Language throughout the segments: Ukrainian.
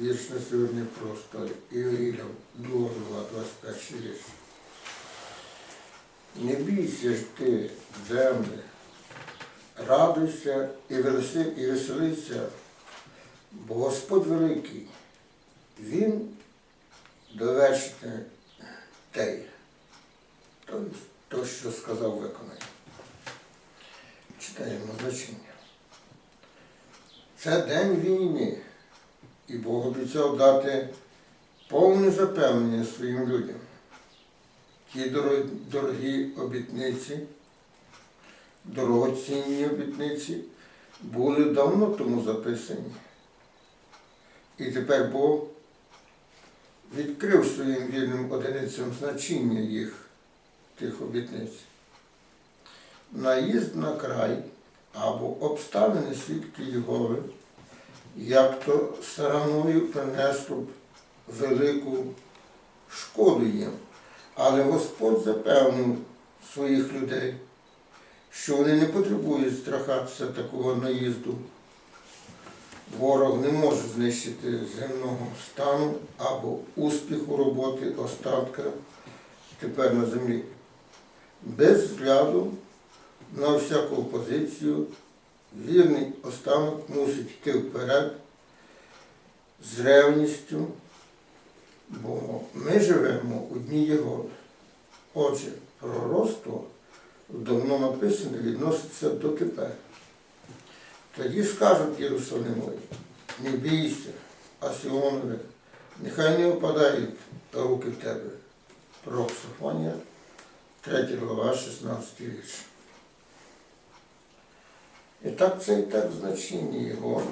вірш на сьогодні просто Іоїда, 2 глава, 21 вірш. Не бійся ж ти, земле, радуйся і веселися, бо Господь великий, Він довершити те, то, що сказав виконає. Читаємо значення. Це день війни, і Бог обіцяв дати повне запевнення своїм людям. Ті дорогі, обітниці, дорогоцінні обітниці були давно тому записані. І тепер Бог відкрив своїм вірним одиницям значення їх, тих обітниць. Наїзд на край або обставини свідки Єгови, як то сараною принесло б велику шкоду їм. Але Господь запевнив своїх людей, що вони не потребують страхатися такого наїзду. Ворог не може знищити земного стану або успіху роботи остатка тепер на землі. Без взгляду на всяку опозицію вірний останок мусить йти вперед з ревністю, бо ми живемо у дні Єгови. Отже, пророцтво давно написане відноситься до тепер. Тоді скажуть Єрусалимові, не бійся, а Сіонове, нехай не опадають руки в тебе. Пророк Софонія, 3 глава, 16 вірш. І так цей так значення його,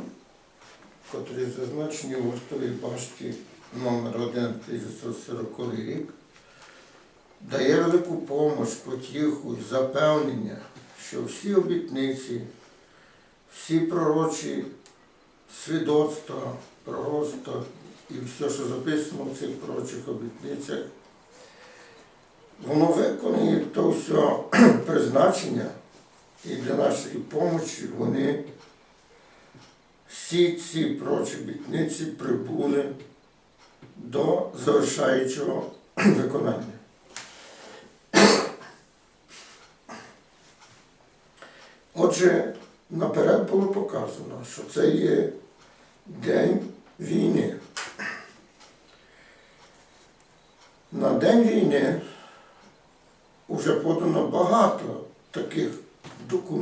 котрий зазначені у вартовій башті номер 1 1940 рік, дає велику помощ, потіху і запевнення, що всі обітниці, всі пророчі свідоцтва, пророцтва і все, що записано в цих пророчих обітницях, воно виконує то все призначення і для нашої помочі вони всі ці прочі обітниці прибули до завершаючого виконання. Отже, наперед було показано, що це є день війни. На день війни вже подано багато таких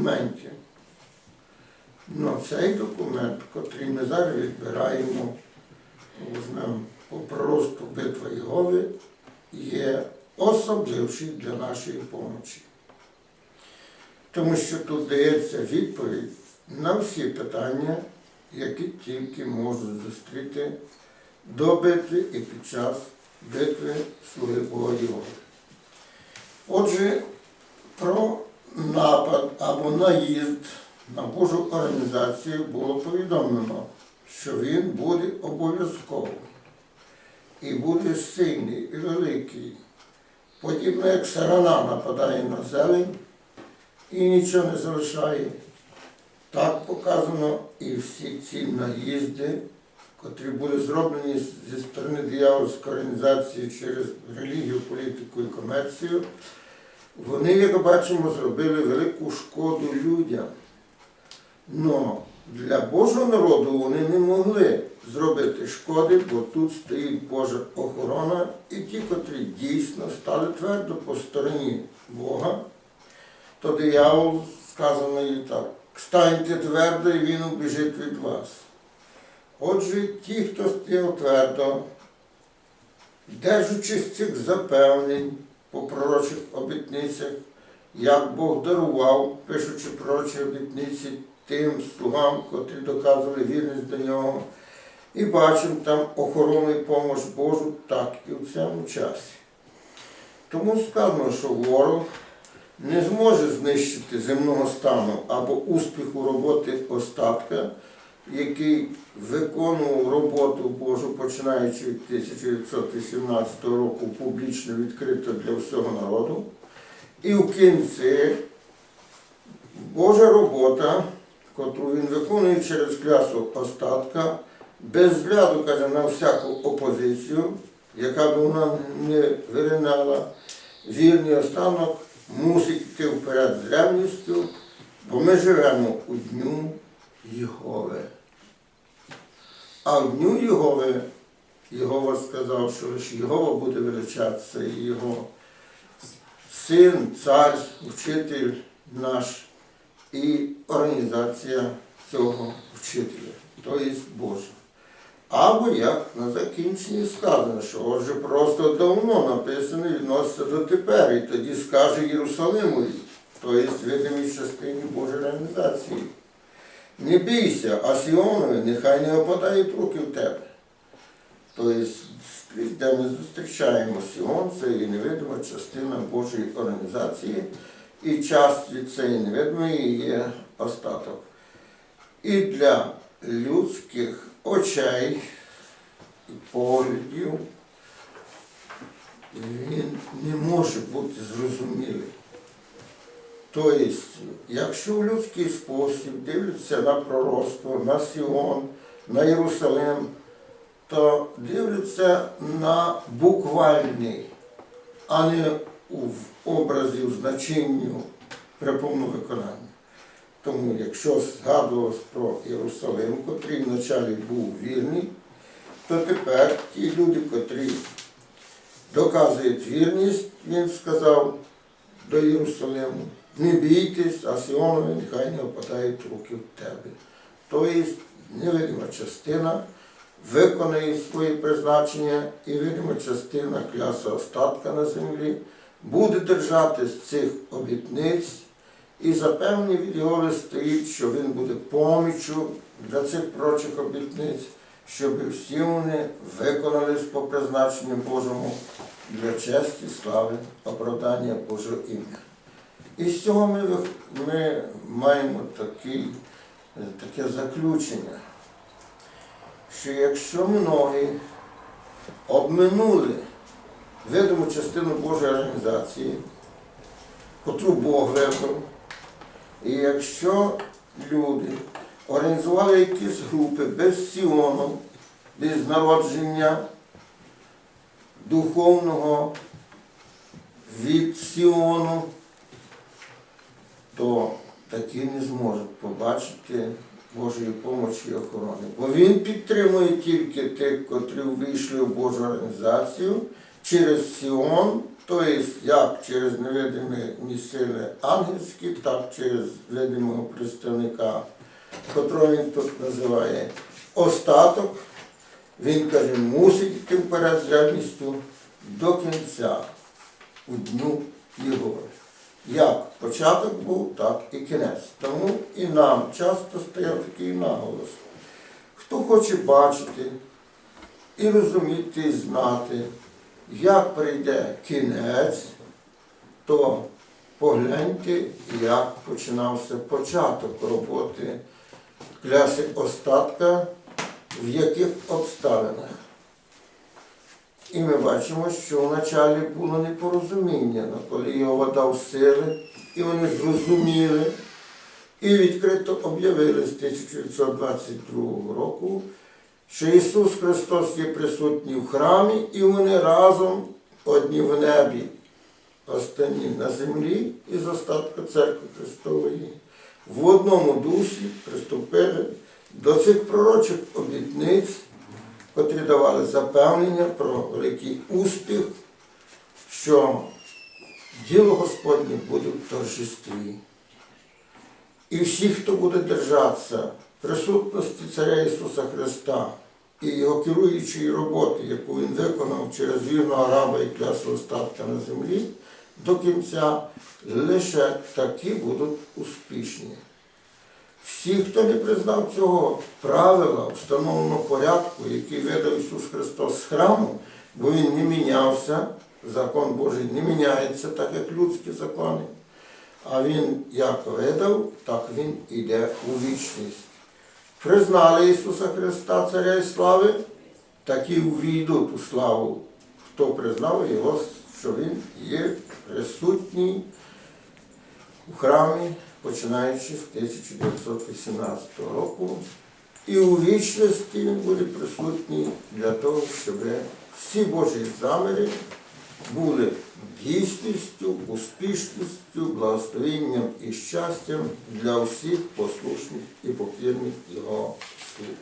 документів. Ну, цей документ, котрий ми зараз відбираємо, візьмемо по проросту битва Єгови, є особливший для нашої помочі. Тому що тут дається відповідь на всі питання, які тільки можуть зустріти до битви і під час битви слуги Бога Єгови. Отже, про напад або наїзд на Божу організацію було повідомлено, що він буде обов'язково і буде сильний і великий, подібно як сарана нападає на зелень і нічого не залишає. Так показано і всі ці наїзди, котрі були зроблені зі сторони диявольської організації через релігію, політику і комерцію. Вони, як бачимо, зробили велику шкоду людям. Но для Божого народу вони не могли зробити шкоди, бо тут стоїть Божа охорона, і ті, котрі дійсно стали твердо по стороні Бога, то диявол сказано і так, станьте твердо, і він убіжить від вас. Отже, ті, хто стояв твердо, держучись цих запевнень по пророчих обітницях, як Бог дарував, пишучи пророчі обітниці тим слугам, котрі доказували вірність до нього, і бачимо там охорону і помощ Божу так і в цьому часі. Тому сказано, що ворог не зможе знищити земного стану або успіху роботи остатка, який виконував роботу Божу, починаючи від 1918 року публічно відкрито для всього народу. І в кінці Божа робота, котру він виконує через клясу остатка, без взгляду, каже, на всяку опозицію, яка б вона не виринала, вірний останок мусить йти вперед з ревністю, бо ми живемо у дню Єгови. А в дню Єгови Єгова сказав, що лише Єгова буде величатися і його син, цар, вчитель наш і організація цього вчителя, тобто Божа. Або як на закінченні сказано, що отже просто давно написано відноситься до тепер, і тоді скаже Єрусалимові, тобто видимій частині Божої організації. Не бійся, а Сіонові нехай не опадають руки в тебе. Тобто, скрізь, де ми зустрічаємо Сіон, це і невидима частина Божої організації, і часть від цієї невидимої є остаток. І для людських очей і поглядів він не може бути зрозумілий. Тобто, якщо в людський спосіб дивляться на пророцтво, на Сіон, на Єрусалим, то дивляться на буквальний, а не в образі, в значенню при повному виконанні. Тому якщо згадувалось про Єрусалим, котрий вначалі був вірний, то тепер ті люди, котрі доказують вірність, він сказав до Єрусалиму, не бійтесь, а Сіонові нехай не опадають руки в тебе. Тобто невидима частина виконує своє призначення і видима частина кляса остатка на землі буде держатись цих обітниць і запевнені від його стоїть, що він буде поміччю для цих прочих обітниць, щоб всі вони виконались по призначенню Божому для честі, слави, оправдання Божого ім'я. І з цього ми, ми маємо такий, е, таке заключення, що якщо многі обминули видиму частину Божої організації, котру Бог вибрав, і якщо люди організували якісь групи без Сіону, без народження духовного від Сіону, то такі не зможуть побачити Божої помочі і охорони. Бо він підтримує тільки тих, котрі увійшли в Божу організацію через Сіон, тобто як через невидимі сили ангельські, так через видимого представника, котрого він тут називає остаток. Він каже, мусить йти вперед з ревністю до кінця у дню його. Як початок був, так і кінець. Тому і нам часто стояв такий наголос. Хто хоче бачити і розуміти, і знати, як прийде кінець, то погляньте, як починався початок роботи кляси остатка, в яких обставинах. І ми бачимо, що вначалі було непорозуміння, коли його дав сили, і вони зрозуміли і відкрито об'явили з 1922 року, що Ісус Христос є присутній в храмі, і вони разом одні в небі, останні на землі із остатка церкви Христової, в одному дусі приступили до цих пророчих обітниць котрі давали запевнення про великий успіх, що діло Господнє буде в торжестві. І всі, хто буде держатися присутності Царя Ісуса Христа і Його керуючої роботи, яку Він виконав через вірного раба і клясу остатка на землі, до кінця лише такі будуть успішні. Всі, хто не признав цього правила, встановленого порядку, який видав Ісус Христос з храму, бо Він не мінявся, закон Божий не міняється, так як людські закони, а Він як видав, так Він іде у вічність. Признали Ісуса Христа, Царя і слави, так і увійдуть у славу, хто признав Його, що Він є присутній у храмі, починаючи з 1918 року, і у вічності буде присутній для того, щоб всі Божі заміри були дійсністю, успішністю, благословенням і щастям для всіх послушних і покірних Його слуг.